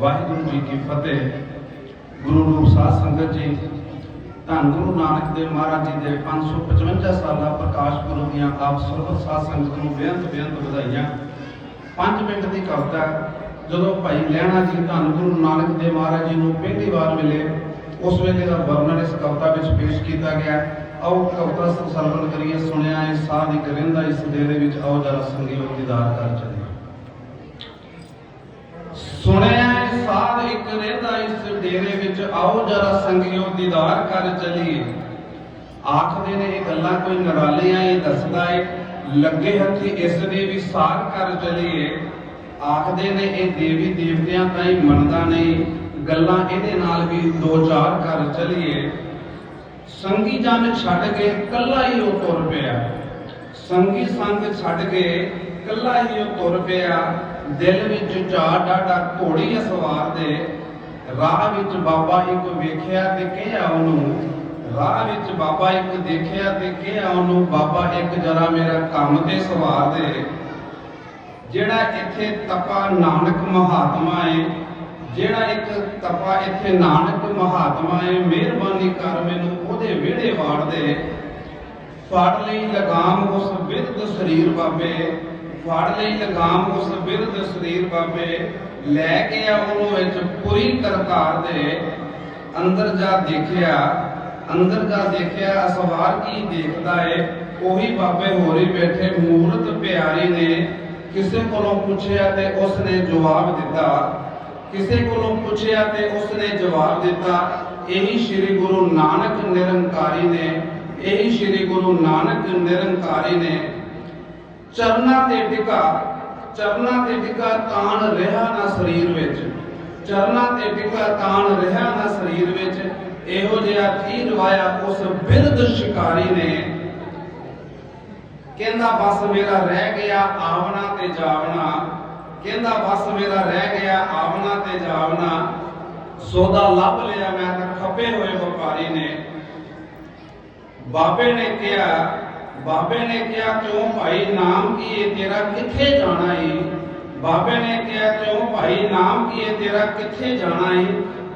ਵਾਹਿਗੁਰੂ ਜੀ ਕੀ ਫਤਿਹ। ਗੁਰੂ ਰੂਪ ਸਾਧ ਸੰਗਤ ਜੀ, ਧੰਨ ਗੁਰੂ ਨਾਨਕ ਦੇਵ ਮਹਾਰਾਜ ਜੀ ਦੇ 555 ਸਾਲਾ ਪ੍ਰਕਾਸ਼ ਪੁਰਬ ਦੀਆਂ ਆਪ ਸਰਬਤ ਸਾਧ ਸੰਗਤ ਨੂੰ ਬੇਅੰਤ ਬੇਅੰਤ ਵਧਾਈਆਂ। 5 ਮਿੰਟ ਦੀ ਕਵਿਤਾ, ਜਦੋਂ ਭਾਈ ਲਹਿਣਾ ਜੀ, ਧੰਨ ਗੁਰੂ ਨਾਨਕ ਦੇਵ ਮਹਾਰਾਜ ਜੀ ਨੂੰ ਪਹਿਲੀ ਵਾਰ ਮਿਲੇ, ਉਸ ਵੇਲੇ ਦਾ ਵਰਣਨ ਇਸ ਕਵਿਤਾ ਵਿੱਚ ਪੇਸ਼ ਕੀਤਾ ਗਿਆ। ਆਓ ਕਵਿਤਾ ਸਰਵਣ ਕਰੀਏ, ਸੁਣਿਆ ਹੈ ਸਾਧ ਇੱਕ ਰਹਿੰਦਾ ਇਸ ਡੇਰੇ ਵਿੱਚ, ਆਓ ਜਰਾ ਸੰਗੀਓ ਦੀਦਾਰ ਕਰ ਚੱਲੀਏ। ਸੁਣਿਆ ਹੈ ਇੱਕ ਰਹਿੰਦਾ ਇਸ ਡੇਰੇ ਵਿੱਚ, ਆਓ ਜਰਾ ਸੰਗਿਓ ਦੀਦਾਰ ਕਰ ਚਲੀਏ। ਆਖਦੇ ਨੇ, ਇਹ ਗੱਲਾਂ ਕੋਈ ਨਰਾਲੀਆਂ ਇਹ ਦੱਸਦਾ ਏ। ਲੱਗੇ ਹੱਥੀ ਇਸ ਦੇ ਵੀ ਸਾਰ ਕਰ ਚਲੀਏ। ਆਖਦੇ ਨੇ, ਇਹ ਦੇਵੀ ਦੇਵਤਿਆਂ ਤਾਂ ਹੀ ਮੰਨਦਾ ਨਹੀਂ। ਗੱਲਾਂ ਇਹਦੇ ਨਾਲ ਵੀ ਦੋ ਚਾਰ ਕਰ ਚਲੀਏ। ਸੰਗੀ ਜਨ ਛੱਡ ਕੇ ਕੱਲਾ ਹੀ ਉਹ ਤੁਰ ਪਿਆ। ਸੰਗੀ ਸੰਗ ਛੱਡ ਕੇ ਕੱਲਾ ਹੀ ਉਹ ਤੁਰ ਪਿਆ। ਦਿਲ ਵਿੱਚ ਚਾਹ ਡਾਡਾ ਘੋੜੀ ਅਸਵਾਰ ਦੇ ਰਾਹ ਵਿੱਚ ਬਾਬਾ ਇੱਕ ਵੇਖਿਆ ਤੇ ਕਿਹਾ ਉਹਨੂੰ, ਰਾਹ ਵਿੱਚ ਬਾਬਾ ਇੱਕ ਦੇਖਿਆ ਤੇ ਕਿਹਾ ਉਹਨੂੰ, ਬਾਬਾ ਇੱਕ ਜਰਾ ਮੇਰਾ ਕੰਮ ਤੇ ਸਵਾਰ ਦੇ। ਜਿਹੜਾ ਇੱਥੇ ਤਪਾ ਨਾਨਕ ਮਹਾਤਮਾ ਏ, ਜਿਹੜਾ ਇੱਕ ਤਪਾ ਇੱਥੇ ਨਾਨਕ ਮਹਾਤਮਾ ਏ, ਮਿਹਰਬਾਨੀ ਕਰ ਮੈਨੂੰ ਉਹਦੇ ਵਿਹੜੇ ਵਾੜ ਦੇ। ਫੜ ਲਈ ਲਗਾਮ ਉਸ ਬਿਰਧ ਸਰੀਰ ਬਾਬੇ। ਫੜ ਲਈ ਲਗਾਮ ਉਸ ਬਿਰਧ ਸਰੀਰ ਬਾਬੇ ਲੈ ਕੇ ਆ, ਉਹਨੂੰ ਵਿੱਚ ਪੂਰੀ ਕਰਤਾਰ ਦੇ ਅੰਦਰ ਜਾ ਦੇਖਿਆ। ਅੰਦਰ ਜਾ ਦੇਖਿਆ, ਅਸਵਾਰ ਕੀ ਦੇਖਦਾ ਏ? ਉਹੀ ਬਾਬੇ ਹੋਰੀ ਬੈਠੇ, ਮੂਰਤ ਪਿਆਰੀ ਨੇ। ਕਿਸੇ ਕੋਲੋਂ ਪੁੱਛਿਆ ਤੇ ਉਸਨੇ ਜਵਾਬ ਦਿੱਤਾ। ਕਿਸੇ ਕੋਲੋਂ ਪੁੱਛਿਆ ਤੇ ਉਸਨੇ ਜਵਾਬ ਦਿੱਤਾ, ਇਹੀ ਸ੍ਰੀ ਗੁਰੂ ਨਾਨਕ ਨਿਰੰਕਾਰੀ ਨੇ, ਇਹੀ ਸ੍ਰੀ ਗੁਰੂ ਨਾਨਕ ਨਿਰੰਕਾਰੀ ਨੇ। ਚਰਨਾਂ ਤੇ ਟਿਕਾ ਚਰਨਾਂ ਤੇ ਟਿਕਾ ਤਾਣ ਰਿਹਾ ਨਾ ਸਰੀਰ ਵਿੱਚ। ਚਰਨਾਂ ਤੇ ਟਿਕਾ ਤਾਣ ਰਿਹਾ ਨਾ ਸਰੀਰ ਵਿੱਚ। ਇਹੋ ਜਿਹਾ ਕੀ ਰਵਾਇਆ ਉਸ ਬਿਰਧ ਸ਼ਿਕਾਰੀ ਨੇ? ਕਹਿੰਦਾ, ਬਸ ਮੇਰਾ ਰਹਿ ਗਿਆ ਆਵਣਾ ਤੇ ਜਾਵਣਾ। ਕਹਿੰਦਾ, ਬਸ ਮੇਰਾ ਰਹਿ ਗਿਆ ਆਵਣਾ ਤੇ ਜਾਵਣਾ। ਸੋਦਾ ਲੱਭ ਲਿਆ ਮੈਂ ਤਾਂ ਖੱਪੇ ਹੋਏ ਵਪਾਰੀ ਨੇ। ਬਾਬੇ ਨੇ ਕਿਹਾ ਬਾਬੇ ਨੇ ਕਿਹਾ, ਕਿਉਂ ਭਾਈ? ਨਾਮ ਕੀ ਹੈ ਤੇਰਾ ਕਿੱਥੇ ਜਾਣਾ ਏ? ਬਾਬੇ ਨੇ ਕਿਹਾ, ਕਿਉਂ ਭਾਈ? ਨਾਮ ਕੀ ਹੈ ਤੇਰਾ ਕਿੱਥੇ ਜਾਣਾ ਏ?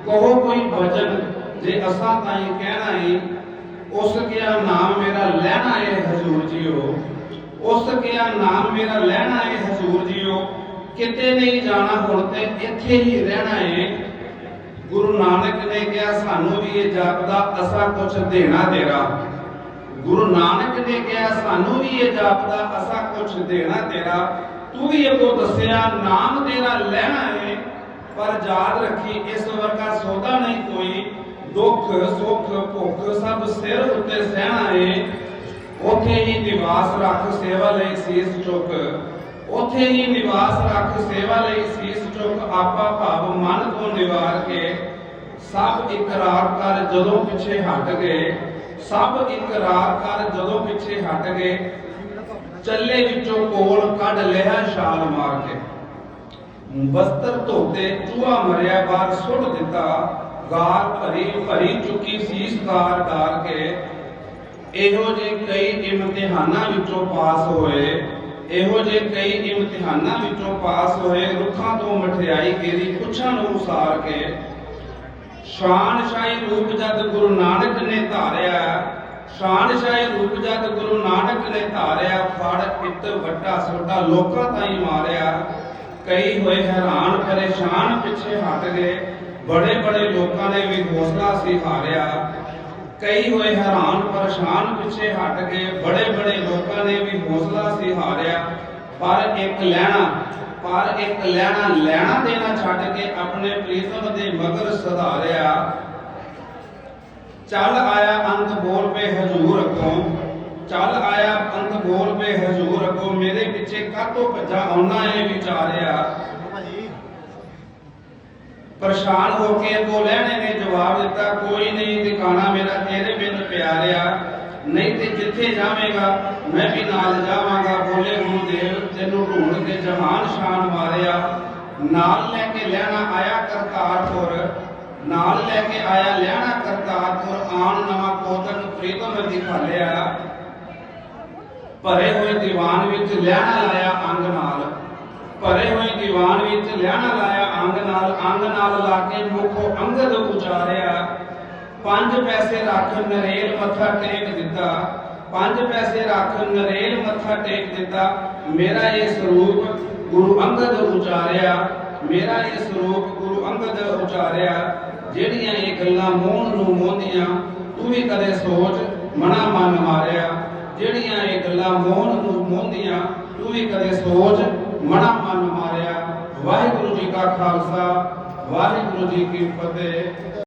ਕਹੋ ਕੋਈ ਵਚਨ ਜੇ ਅਸਾਂ ਤਾਈਂ ਕਹਿਣਾ ਏ, ਉਸ ਕਿਹਾ ਨਾਮ ਮੇਰਾ ਲੈਣਾ ਏ, ਹਜ਼ੂਰ ਜੀਓ? ਉਸ ਕਿਹਾ ਨਾਮ ਮੇਰਾ ਲੈਣਾ ਏ, ਹਜ਼ੂਰ ਜੀਓ? ਕਿਤੇ ਨਹੀਂ ਜਾਣਾ, ਹੁਣ ਤੇ ਇੱਥੇ ਹੀ ਰਹਿਣਾ ਏ। ਗੁਰੂ ਨਾਨਕ ਨੇ ਕਿਹਾ, ਸਾਨੂੰ ਵੀ ਇਹ ਜਾਪਦਾ, ਅਸਾਂ ਕੁਛ ਦੇਣਾ ਤੇਰਾ। ਗੁਰੂ ਨਾਨਕ ਨੇ ਕਿਹਾ, ਸਾਨੂੰ ਵੀ ਇਹ ਜਾਪਦਾ, ਅਸਾਂ ਕੁਛ ਦੇਣਾ ਤੇਰਾ। ਤੂੰ ਵੀ ਅੱਗੋਂ ਦੱਸਿਆ, ਨਾਮ ਤੇਰਾ ਲੈਣਾ ਏ, ਪਰ ਯਾਦ ਰੱਖੀ, ਇਸ ਵਰਗਾ ਸੌਦਾ ਨਹੀਂ ਕੋਈ। ਦੁੱਖ, ਸੁੱਖ, ਭੁੱਖ ਸਭ ਸਿਰ ਉੱਤੇ ਸਹਿਣਾ ਏ। ਉਥੇ ਹੀ ਨਿਵਾਸ ਰੱਖ, ਸੇਵਾ ਲਈ ਸੀਸ ਚੁੱਕ। ਉਥੇ ਹੀ ਨਿਵਾਸ ਰੱਖ, ਸੇਵਾ ਲਈ ਸੀਸ ਚੁੱਕ। ਆਪਾ ਭਾਵ ਮਨ ਤੋਂ ਨਿਵਾਰ ਕੇ, ਸਭ ਇਕਰਾਰ ਕਰ ਜਦੋਂ ਪਿੱਛੇ ਹਟ ਗਏ। ਸਭ ਇਕਰਾਰ ਕਰ ਜਦੋਂ ਪਿੱਛੇ ਹਟ ਗਏ, ਚੱਲੇ ਵਿੱਚੋਂ ਕੋਲ ਕੱਢ ਲਿਆ ਛਾਲ ਮਾਰ ਕੇ। ਬਸਤਰ ਧੋਤੇ ਚੂਹਾ ਮਰਿਆ, ਬਾਹਰ ਸੁੱਟ ਦਿੱਤਾ। ਗਾਰ ਭਰੀ ਭਰੀ ਚੁੱਕੀ ਸੀਸ ਗਾਰ ਡਾਰ ਕੇ। ਇਹੋ ਜਿਹੇ ਕਈ ਇਮਤਿਹਾਨਾਂ ਵਿੱਚੋਂ ਪਾਸ ਹੋਏ, ਇਹੋ ਜਿਹੇ ਕਈ ਇਮਤਿਹਾਨਾਂ ਵਿੱਚੋਂ ਪਾਸ ਹੋਏ, ਰੁੱਖਾਂ ਤੋਂ ਮਠਿਆਈ ਗੇਰੀ, ਪੁੱਛਾਂ ਨੂੰ ਉਸਾਰ ਕੇ। ਸ਼ਾਨ ਰੂਪ ਜਦ ਗੁਰੂ ਨਾਨਕ ਨੇ ਧਾਰਿਆ ਸ਼ਾਨ ਰੂਪ ਜਦ ਗੁਰੂ ਨਾਨਕ ਨੇ ਧਾਰਿਆ, ਫੜ ਇੱਤ ਵੱਡਾ ਛੋਟਾ ਲੋਕਾਂ ਤਾਈਂ ਮਾਰਿਆ। ਕਈ ਹੋਏ ਹੈਰਾਨ ਪਰੇਸ਼ਾਨ ਪਿੱਛੇ ਹਟ ਗਏ, ਬੜੇ ਬੜੇ ਲੋਕਾਂ ਨੇ ਵੀ ਹੌਸਲਾ ਸੀ ਹਾਰਿਆ ਕਈ ਹੋਏ ਹੈਰਾਨ, ਪਰੇਸ਼ਾਨ ਪਿੱਛੇ ਹਟ ਗਏ, ਬੜੇ ਬੜੇ ਲੋਕਾਂ ਨੇ ਵੀ ਹੌਸਲਾ ਸੀ ਹਾਰਿਆ ਪਰ ਇੱਕ ਲੈਣਾ ਪਰ ਇੱਕ ਲੈਣਾ ਲੈਣਾ ਦੇਣਾ ਛੱਡ ਕੇ ਆਪਣੇ ਪ੍ਰੀਤਮ ਦੇ ਮਗਰ ਸਧਾਰਿਆ। ਚੱਲ ਆਇਆ ਅੰਤ ਬੋਲ ਪੇ ਹਜ਼ੂਰ ਅੱਗੋਂ। ਚੱਲ ਆਇਆ ਅੰਤ ਬੋਲ ਪੇ ਹਜ਼ੂਰ ਅੱਗੋਂ। ਮੇਰੇ ਪਿੱਛੇ ਕਾਤੋਂ ਭੱਜਾ ਆਉਣਾ ਇਹ ਵਿਚਾਰਿਆ? ਪਰੇਸ਼ਾਨ ਹੋ ਕੇ ਅੱਗੋਂ ਨੇ ਜਵਾਬ ਦਿੱਤਾ, ਕੋਈ ਨਹੀਂ ਟਿਕਾਣਾ ਮੇਰਾ ਤੇਰੇ ਬਿਨ ਪਿਆਰਿਆ। ਨਹੀਂ ਤੇ ਜਿੱਥੇ ਜਾਵੇਂਗਾ, ਮੈਂ ਵੀ ਨਾਲ ਜਾਵਾਂਗਾ। ਬੋਲੇ ਗੁਰੂਦੇਵ ਤੈਨੂੰ ਢੂੰਡ ਕੇ ਜਹਾਨ ਸ਼ਾਨ ਮਾਰਿਆ ਨਾਲ ਲੈ ਕੇ ਲੈਣਾ ਆਇਆ ਕਰਤਾਰਪੁਰ ਨਾਲ ਲੈ ਕੇ ਆਇਆ ਲੈਣਾ ਕਰਤਾਰਪੁਰ ਆਣ ਨਵਾਂ ਕੋਤਕ ਪ੍ਰੀਤਮ ਦਿਖਾਲਿਆ ਭਰੇ ਹੋਏ ਦੀਵਾਨ ਵਿੱਚ ਲੈਣਾ ਲਾਇਆ ਅੰਗ ਨਾਲ, ਭਰੇ ਹੋਏ ਦੀਵਾਨ ਵਿੱਚ ਲੈਣਾ ਲਾਇਆ ਅੰਗ ਨਾਲ ਅੰਗ ਨਾਲ ਲਾ ਕੇ ਮੁਖੋ ਅੰਗਦ ਉਚਾਰਿਆ ਪੰਜ ਪੈਸੇ ਰੱਖ ਨਰੇਲ ਮੱਥਾ ਟੇਕ ਦਿੱਤਾ। ਪੰਜ ਪੈਸੇ ਰੱਖ ਨਰੇਲ ਮੱਥਾ ਟੇਕ ਦਿੱਤਾ। ਮੇਰਾ ਇਹ ਸਰੂਪ ਗੁਰੂ ਅੰਗਦ ਉਚਾਰਿਆ। ਮੇਰਾ ਇਹ ਸਰੂਪ ਗੁਰੂ ਅੰਗਦ ਉਚਾਰਿਆ। ਜਿਹੜੀਆਂ ਇਹ ਗੱਲਾਂ ਮੋਹਨ ਨੂੰ ਮੋਹਦੀਆਂ ਤੂੰ ਵੀ ਕਦੇ ਸੋਚ, ਮਨਾ ਮਨ ਮਾਰਿਆ। ਜਿਹੜੀਆਂ ਇਹ ਗੱਲਾਂ ਮੋਹਨ ਨੂੰ ਮੋਹਦੀਆਂ ਤੂੰ ਵੀ ਕਦੇ ਸੋਚ, ਮਨਾ ਮਨ ਮਾਰਿਆ। ਵਾਹਿਗੁਰੂ ਜੀ ਕਾ ਖਾਲਸਾ, ਵਾਹਿਗੁਰੂ ਜੀ ਕੀ ਫਤਿਹ।